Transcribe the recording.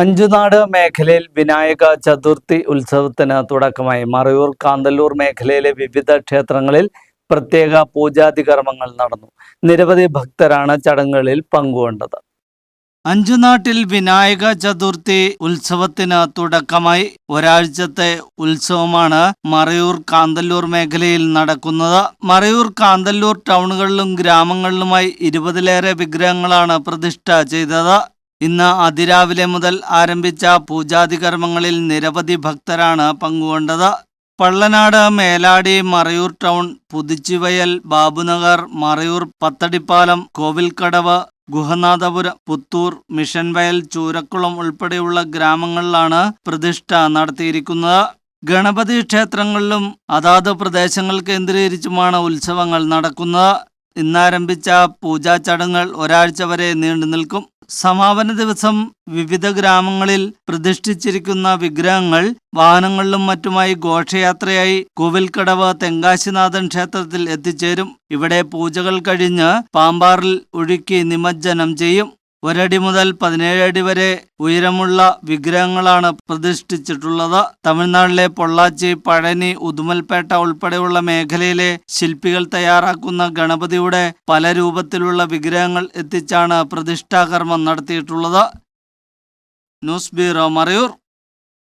അഞ്ചുനാട് മേഖലയിൽ വിനായക ചതുർത്ഥി ഉത്സവത്തിന് തുടക്കമായി. മറയൂർ കാന്തല്ലൂർ മേഖലയിലെ വിവിധ ക്ഷേത്രങ്ങളിൽ പ്രത്യേക പൂജാതി കർമ്മങ്ങൾ നടന്നു. നിരവധി ഭക്തരാണ് ചടങ്ങുകളിൽ പങ്കുകൊണ്ടത്. അഞ്ചുനാട്ടിൽ വിനായക ചതുർത്ഥി ഉത്സവത്തിന് തുടക്കമായി ഒരാഴ്ചത്തെ ഉത്സവമാണ് മറയൂർ കാന്തല്ലൂർ മേഖലയിൽ നടക്കുന്നത്. മറയൂർ കാന്തല്ലൂർ ടൗണുകളിലും ഗ്രാമങ്ങളിലുമായി ഇരുപതിലേറെ വിഗ്രഹങ്ങളാണ് പ്രതിഷ്ഠ ചെയ്തത്. ഇന്ന് അതിരാവിലെ മുതൽ ആരംഭിച്ച പൂജാതി കർമ്മങ്ങളിൽ നിരവധി ഭക്തരാണ് പങ്കുകൊണ്ടത്. പള്ളനാട് മേലാടി മറയൂർ ടൗൺ പുതുച്ചിവയൽ ബാബുനഗർ മറയൂർ പത്തടിപ്പാലം കോവിൽക്കടവ് ഗുഹനാഥപുരം പുത്തൂർ മിഷൻ വയൽ ചൂരക്കുളം ഉൾപ്പെടെയുള്ള ഗ്രാമങ്ങളിലാണ് പ്രതിഷ്ഠ നടത്തിയിരിക്കുന്നത്. ഗണപതി ക്ഷേത്രങ്ങളിലും അതാത് പ്രദേശങ്ങൾ കേന്ദ്രീകരിച്ചുമാണ് ഉത്സവങ്ങൾ നടക്കുന്നത്. ഇന്നാരംഭിച്ച പൂജാ ചടങ്ങുകൾ ഒരാഴ്ച വരെ നീണ്ടു നിൽക്കും. സമാപന ദിവസം വിവിധ ഗ്രാമങ്ങളിൽ പ്രതിഷ്ഠിച്ചിരിക്കുന്ന വിഗ്രഹങ്ങൾ വാഹനങ്ങളിലും മറ്റുമായി ഘോഷയാത്രയായി കോവിൽക്കടവ് തെങ്കാശിനാഥൻ ക്ഷേത്രത്തിൽ എത്തിച്ചേരും. ഇവിടെ പൂജകൾ കഴിഞ്ഞ് പാമ്പാറിൽ ഒഴുക്കി നിമജ്ജനം ചെയ്യും. ഒരടി മുതൽ പതിനേഴ് അടി വരെ ഉയരമുള്ള വിഗ്രഹങ്ങളാണ് പ്രതിഷ്ഠിച്ചിട്ടുള്ളത്. തമിഴ്നാട്ടിലെ പൊള്ളാച്ചി പഴനി ഉദുമൽപേട്ട ഉൾപ്പെടെയുള്ള മേഖലയിലെ ശില്പികൾ തയ്യാറാക്കുന്ന ഗണപതിയുടെ പല രൂപത്തിലുള്ള വിഗ്രഹങ്ങൾ എത്തിച്ചാണ് പ്രതിഷ്ഠാകർമ്മം നടത്തിയിട്ടുള്ളത്. News bureau Marayur.